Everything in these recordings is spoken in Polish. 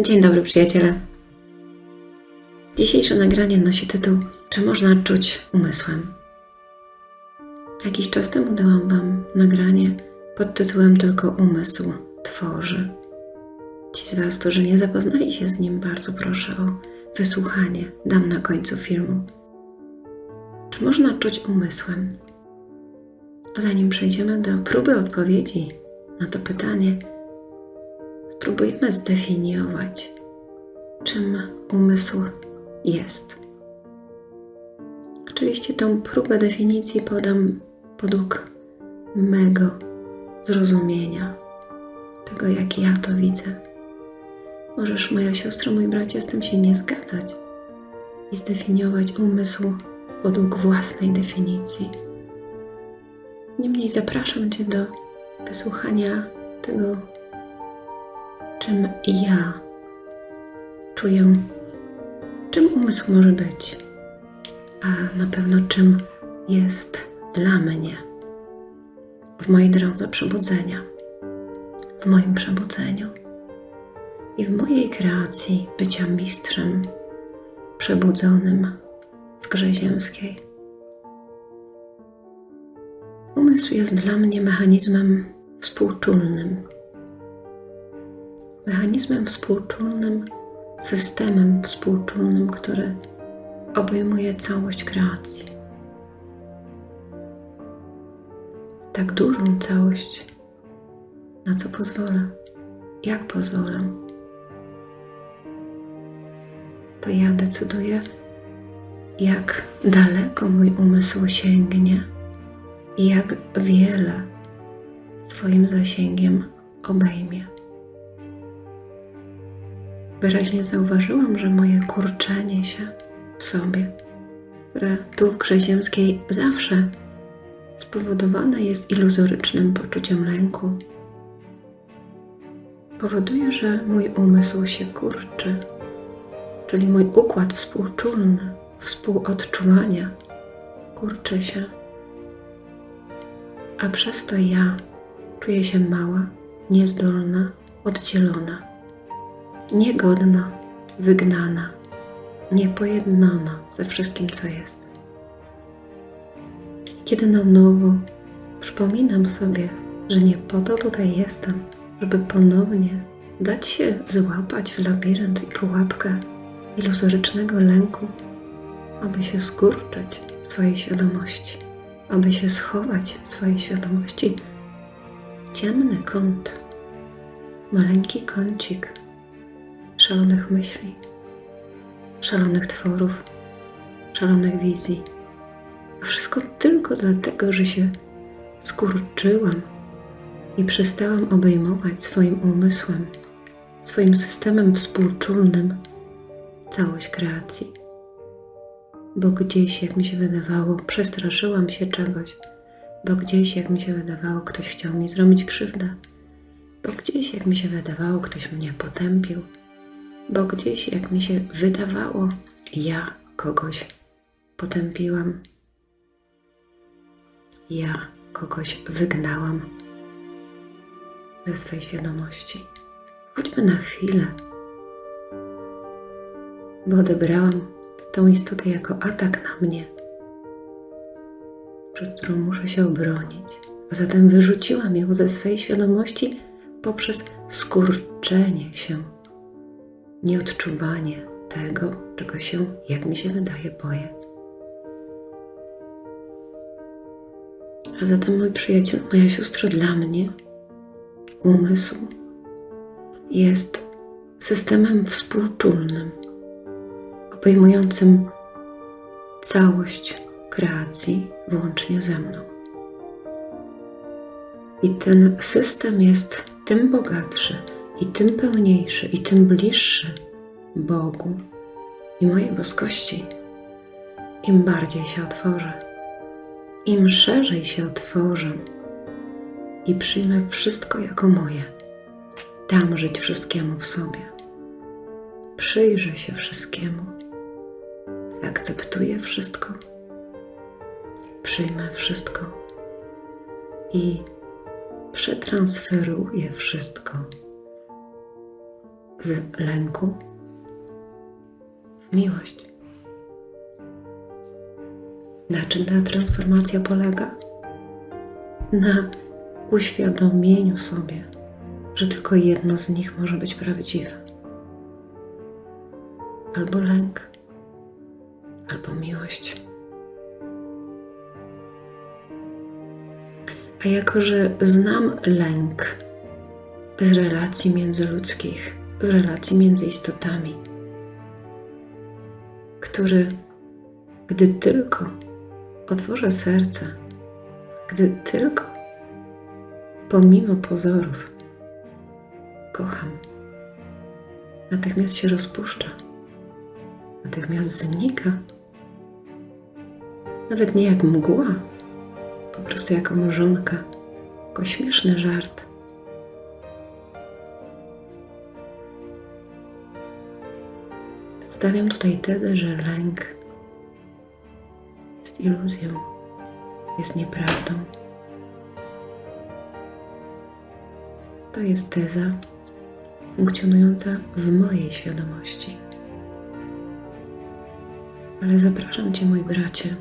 Dzień dobry, przyjaciele. Dzisiejsze nagranie nosi tytuł Czy można czuć umysłem? Jakiś czas temu dałam Wam nagranie pod tytułem Tylko umysł tworzy. Ci z Was, którzy nie zapoznali się z nim, bardzo proszę o wysłuchanie. Dam na końcu filmu. Czy można czuć umysłem? Zanim przejdziemy do próby odpowiedzi na to pytanie, spróbujemy zdefiniować, czym umysł jest. Oczywiście tą próbę definicji podam podług mego zrozumienia, tego jak ja to widzę. Możesz, moja siostra, mój bracie, z tym się nie zgadzać i zdefiniować umysł podług własnej definicji. Niemniej zapraszam Cię do wysłuchania tego, czym ja czuję, czym umysł może być, a na pewno czym jest dla mnie w mojej drodze przebudzenia, w moim przebudzeniu i w mojej kreacji bycia mistrzem przebudzonym w grze ziemskiej. Umysł jest dla mnie mechanizmem współczulnym. Mechanizmem współczulnym, systemem współczulnym, który obejmuje całość kreacji. Tak dużą całość, na co pozwolę, jak pozwolę. To ja decyduję, jak daleko mój umysł sięgnie i jak wiele swoim zasięgiem obejmie. Wyraźnie zauważyłam, że moje kurczenie się w sobie, które tu w grze ziemskiej zawsze spowodowane jest iluzorycznym poczuciem lęku, powoduje, że mój umysł się kurczy, czyli mój układ współczulny, współodczuwania kurczy się. A przez to ja czuję się mała, niezdolna, oddzielona, niegodna, wygnana, niepojednana ze wszystkim, co jest. I kiedy na nowo przypominam sobie, że nie po to tutaj jestem, żeby ponownie dać się złapać w labirynt i pułapkę iluzorycznego lęku, aby się skurczyć w swojej świadomości aby się schować w swojej świadomości ciemny kąt, maleńki kącik szalonych myśli, szalonych tworów, szalonych wizji. A wszystko tylko dlatego, że się skurczyłam i przestałam obejmować swoim umysłem, swoim systemem współczulnym całość kreacji. Bo gdzieś, jak mi się wydawało, przestraszyłam się czegoś, bo gdzieś, jak mi się wydawało, ktoś chciał mi zrobić krzywdę, bo gdzieś, jak mi się wydawało, ktoś mnie potępił, bo gdzieś, jak mi się wydawało, ja kogoś potępiłam, ja kogoś wygnałam ze swej świadomości, choćby na chwilę, bo odebrałam tą istotę jako atak na mnie, przed którą muszę się obronić. A zatem wyrzuciłam ją ze swej świadomości poprzez skurczenie się, nieodczuwanie tego, czego się, jak mi się wydaje, boję. A zatem, mój przyjaciel, moja siostra, dla mnie umysł jest systemem współczulnym obejmującym całość kreacji włącznie ze mną. I ten system jest tym bogatszy, i tym pełniejszy, i tym bliższy Bogu i mojej boskości, im bardziej się otworzę, im szerzej się otworzę i przyjmę wszystko jako moje. Dam żyć wszystkiemu w sobie. Przyjrzę się wszystkiemu zaakceptuję wszystko, przyjmę wszystko i przetransferuję wszystko z lęku w miłość. Na czym ta transformacja polega? Na uświadomieniu sobie, że tylko jedno z nich może być prawdziwe. Albo lęk, albo miłość. A jako, że znam lęk z relacji międzyludzkich, relacji między istotami, który, gdy tylko otworzę serce, gdy tylko pomimo pozorów kocham, natychmiast się rozpuszcza, natychmiast znika. Nawet nie jak mgła, po prostu jako morzonka, jako śmieszny żart. Stawiam tutaj tezę, że lęk jest iluzją, jest nieprawdą. To jest teza funkcjonująca w mojej świadomości. Ale zapraszam Cię, mój bracie,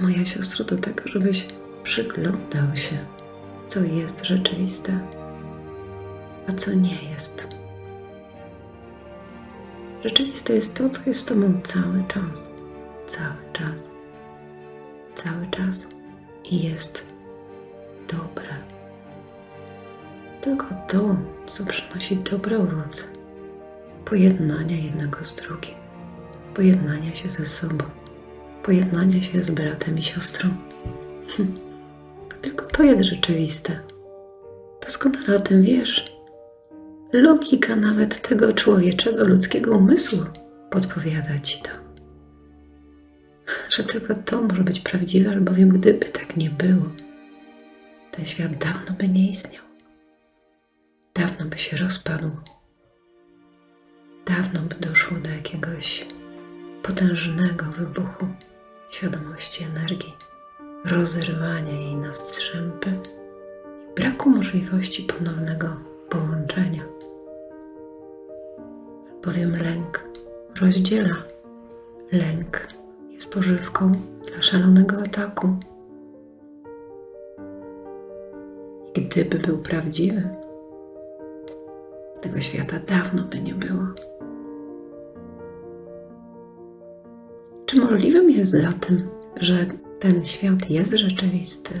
moja siostro, do tego, żebyś przyglądał się, co jest rzeczywiste, a co nie jest. Rzeczywiste jest to, co jest z Tobą cały czas, cały czas, cały czas i jest dobre. Tylko to, co przynosi dobre owoce, pojednania jednego z drugim, pojednania się ze sobą, pojednania się z bratem i siostrą. Tylko to jest rzeczywiste. Doskonale o tym wiesz. Logika nawet tego człowieczego, ludzkiego umysłu podpowiada ci to. Że tylko to może być prawdziwe, albowiem gdyby tak nie było, ten świat dawno by nie istniał. Dawno by się rozpadł. Dawno by doszło do jakiegoś potężnego wybuchu świadomości energii, rozerwania jej na strzępy i braku możliwości ponownego połączenia bowiem lęk rozdziela. Lęk jest pożywką dla szalonego ataku. I gdyby był prawdziwy, tego świata dawno by nie było. Czy możliwym jest zatem, że ten świat jest rzeczywisty,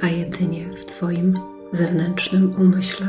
a jedynie w Twoim zewnętrznym umyśle?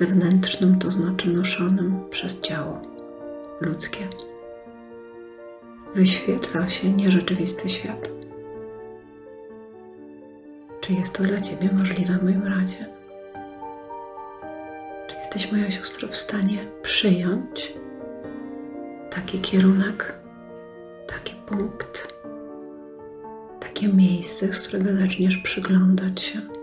Zewnętrznym, to znaczy noszonym przez ciało ludzkie. Wyświetla się nierzeczywisty świat. Czy jest to dla Ciebie możliwe, mój bracie? Czy jesteś, moja siostro, w stanie przyjąć taki kierunek, taki punkt, takie miejsce, z którego zaczniesz przyglądać się?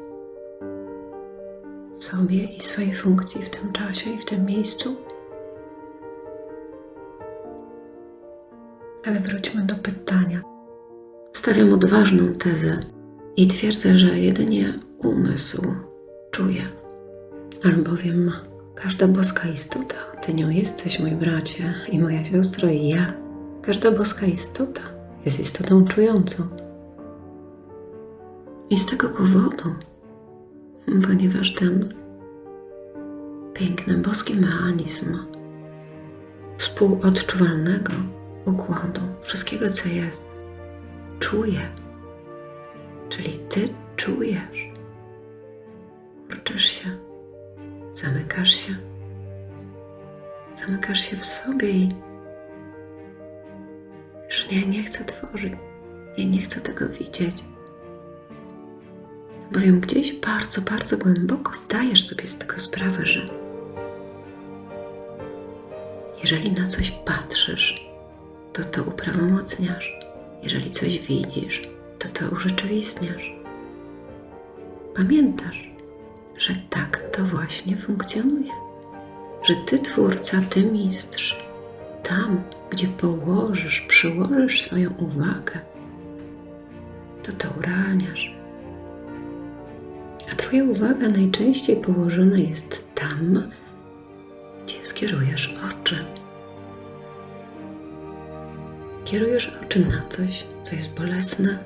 Sobie i swojej funkcji w tym czasie i w tym miejscu. Ale wróćmy do pytania. Stawiam odważną tezę i twierdzę, że jedynie umysł czuje, albowiem każda boska istota, Ty nią jesteś, mój bracie i moja siostro i ja, każda boska istota jest istotą czującą. I z tego powodu ponieważ ten piękny boski mechanizm współodczuwalnego układu, wszystkiego co jest, czuje. Czyli ty czujesz, kurczysz się, zamykasz się, zamykasz się w sobie i że nie, nie chcę tworzyć, nie, nie chcę tego widzieć. Bowiem gdzieś bardzo, bardzo głęboko zdajesz sobie z tego sprawę, że jeżeli na coś patrzysz, to to uprawomocniasz. Jeżeli coś widzisz, to to urzeczywistniasz. Pamiętasz, że tak to właśnie funkcjonuje. Że ty, twórca, ty, mistrz, tam, gdzie położysz, przyłożysz swoją uwagę, to to urealniasz. A Twoja uwaga najczęściej położona jest tam, skierujesz oczy. Kierujesz oczy na coś, co jest bolesne,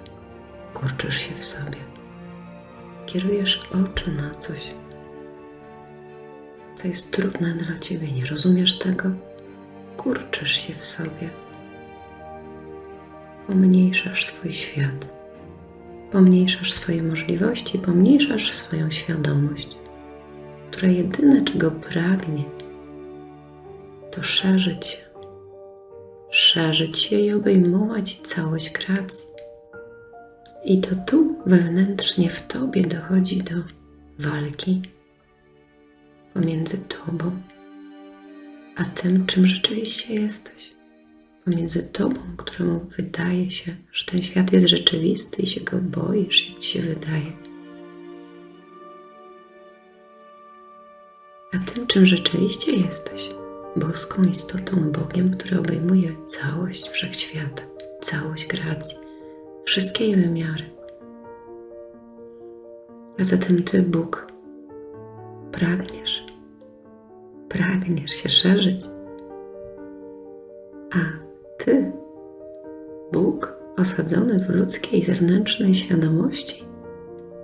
kurczysz się w sobie. Kierujesz oczy na coś, co jest trudne dla ciebie, nie rozumiesz tego, kurczysz się w sobie. Pomniejszasz swój świat, pomniejszasz swoje możliwości, pomniejszasz swoją świadomość, która jedyne czego pragnie, to szerzyć się, szerzyć się i obejmować całość kreacji. I to tu wewnętrznie w tobie dochodzi do walki pomiędzy tobą a tym, czym rzeczywiście jesteś. Pomiędzy tobą, któremu wydaje się, że ten świat jest rzeczywisty i się go boisz, jak ci się wydaje. A tym, czym rzeczywiście jesteś, boską istotą, Bogiem, który obejmuje całość wszechświata, całość kreacji, wszystkie jej wymiary. A zatem Ty, Bóg, pragniesz, pragniesz się szerzyć. A Ty, Bóg, osadzony w ludzkiej zewnętrznej świadomości,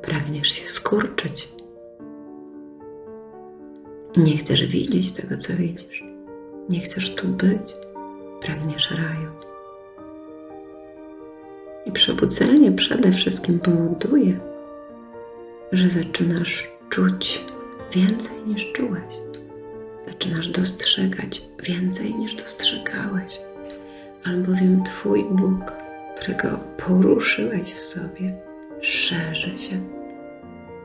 pragniesz się skurczyć. Nie chcesz widzieć tego, co widzisz. Nie chcesz tu być. Pragniesz raju. I przebudzenie przede wszystkim powoduje, że zaczynasz czuć więcej niż czułeś. Zaczynasz dostrzegać więcej niż dostrzegałeś, albowiem Twój Bóg, którego poruszyłeś w sobie, szerzy się,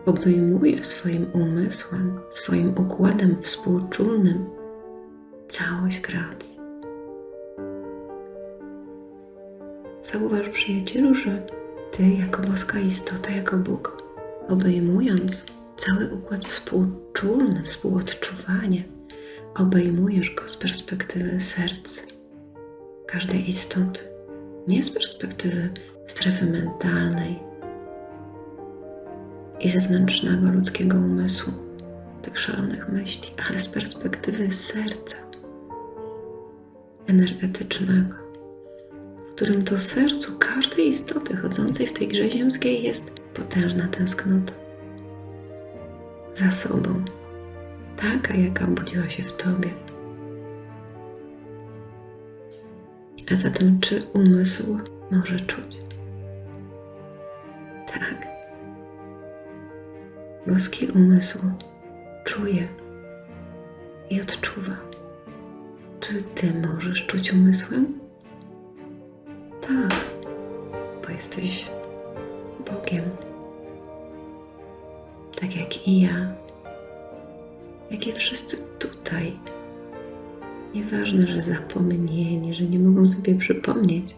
obejmuje swoim umysłem, swoim układem współczulnym całość kreacji. Zauważ, przyjacielu, że Ty, jako boska istota, jako Bóg, obejmując cały układ współczulny, współodczuwanie, obejmujesz go z perspektywy serc każdej istoty, nie z perspektywy strefy mentalnej i zewnętrznego ludzkiego umysłu, tych szalonych myśli, ale z perspektywy serca energetycznego, w którym to sercu każdej istoty chodzącej w tej grze ziemskiej jest potężna tęsknota za sobą, taka, jaka obudziła się w Tobie. A zatem, czy umysł może czuć? Tak. Boski umysł czuje i odczuwa. Czy Ty możesz czuć umysłem? Tak, bo jesteś Bogiem tak jak i ja, jak i wszyscy tutaj. Nieważne, że zapomnieni, że nie mogą sobie przypomnieć.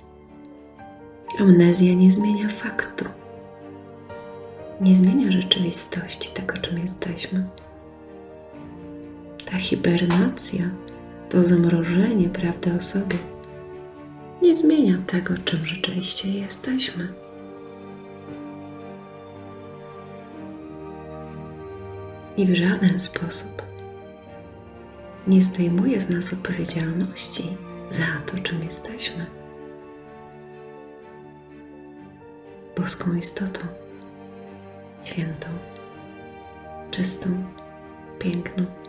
Amnezja nie zmienia faktu. Nie zmienia rzeczywistości tego, czym jesteśmy. Ta hibernacja, to zamrożenie prawdy o sobie, nie zmienia tego, czym rzeczywiście jesteśmy. i w żaden sposób nie zdejmuje z nas odpowiedzialności za to, czym jesteśmy. Boską istotą, świętą, czystą, piękną.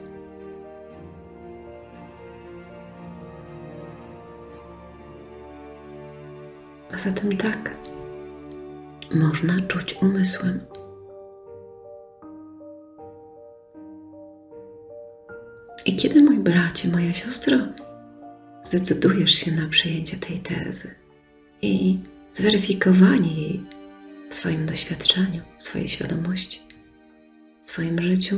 A zatem tak, można czuć umysłem I kiedy, mój bracie, moja siostro, zdecydujesz się na przyjęcie tej tezy i zweryfikowanie jej w swoim doświadczeniu, w swojej świadomości, w swoim życiu,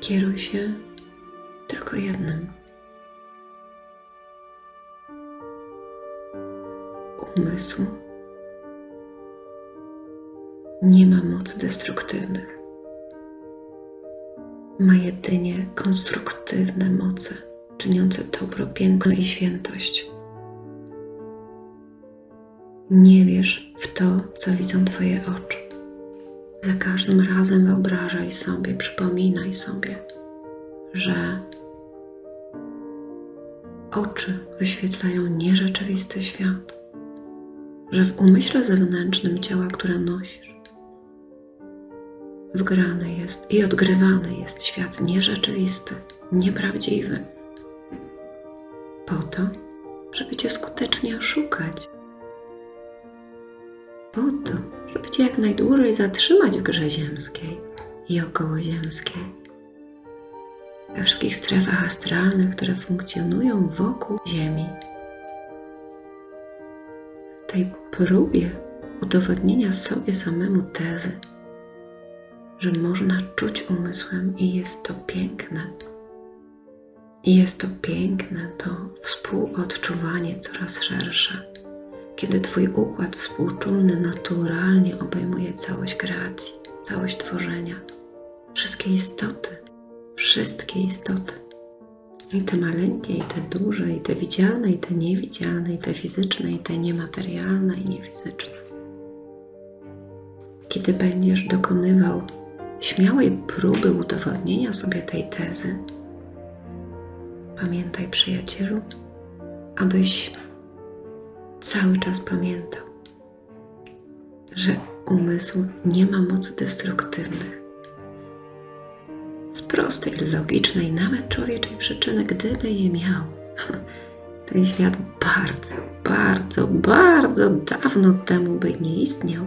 kieruj się tylko jednym. Umysł nie ma mocy destruktywnych ma jedynie konstruktywne moce, czyniące dobro, piękno i świętość. Nie wierz w to, co widzą Twoje oczy. Za każdym razem wyobrażaj sobie, przypominaj sobie, że oczy wyświetlają nierzeczywisty świat, że w umyśle zewnętrznym ciała, które nosisz, wgrany jest i odgrywany jest świat nierzeczywisty, nieprawdziwy, po to, żeby cię skutecznie oszukać, po to, żeby cię jak najdłużej zatrzymać w grze ziemskiej i okołoziemskiej we wszystkich strefach astralnych, które funkcjonują wokół Ziemi. Tej próbie udowodnienia sobie samemu tezy, że można czuć umysłem i jest to piękne. I jest to piękne, to współodczuwanie coraz szersze, kiedy Twój układ współczulny naturalnie obejmuje całość kreacji, całość tworzenia, wszystkie istoty wszystkie istoty. I te maleńkie, i te duże, i te widzialne, i te niewidzialne, i te fizyczne, i te niematerialne, i niefizyczne. Kiedy będziesz dokonywał śmiałej próby udowodnienia sobie tej tezy, pamiętaj, przyjacielu, abyś cały czas pamiętał, że umysł nie ma mocy destruktywnych prostej, logicznej, nawet człowieczej przyczyny, gdyby je miał, ten świat bardzo, bardzo, bardzo dawno temu by nie istniał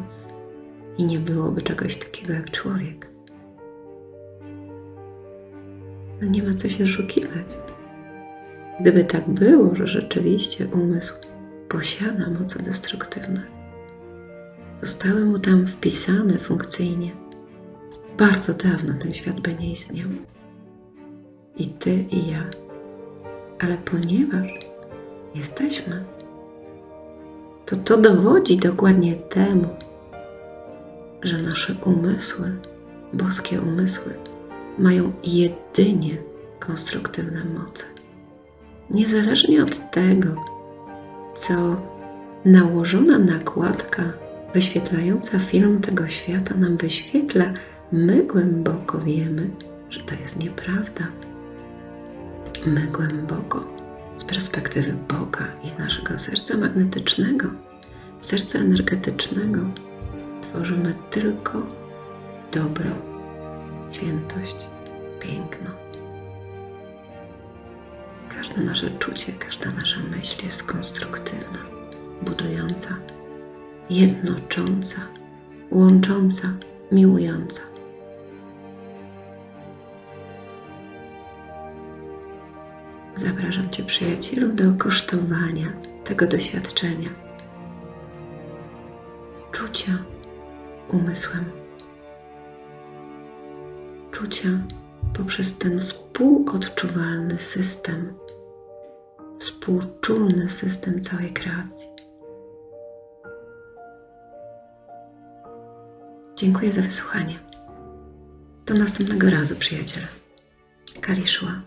i nie byłoby czegoś takiego jak człowiek. No nie ma co się oszukiwać. Gdyby tak było, że rzeczywiście umysł posiada moce destruktywne, zostały mu tam wpisane funkcyjnie bardzo dawno ten świat by nie istniał. I ty, i ja. Ale ponieważ jesteśmy, to to dowodzi dokładnie temu, że nasze umysły, boskie umysły, mają jedynie konstruktywne moce. Niezależnie od tego, co nałożona nakładka wyświetlająca film tego świata nam wyświetla, My głęboko wiemy, że to jest nieprawda. My głęboko, z perspektywy Boga i z naszego serca magnetycznego, serca energetycznego, tworzymy tylko dobro, świętość, piękno. Każde nasze czucie, każda nasza myśl jest konstruktywna, budująca, jednocząca, łącząca, miłująca. Zapraszam Cię, przyjacielu, do kosztowania tego doświadczenia. Czucia umysłem. Czucia poprzez ten współodczuwalny system, współczulny system całej kreacji. Dziękuję za wysłuchanie. Do następnego razu, przyjaciele. Kali szła.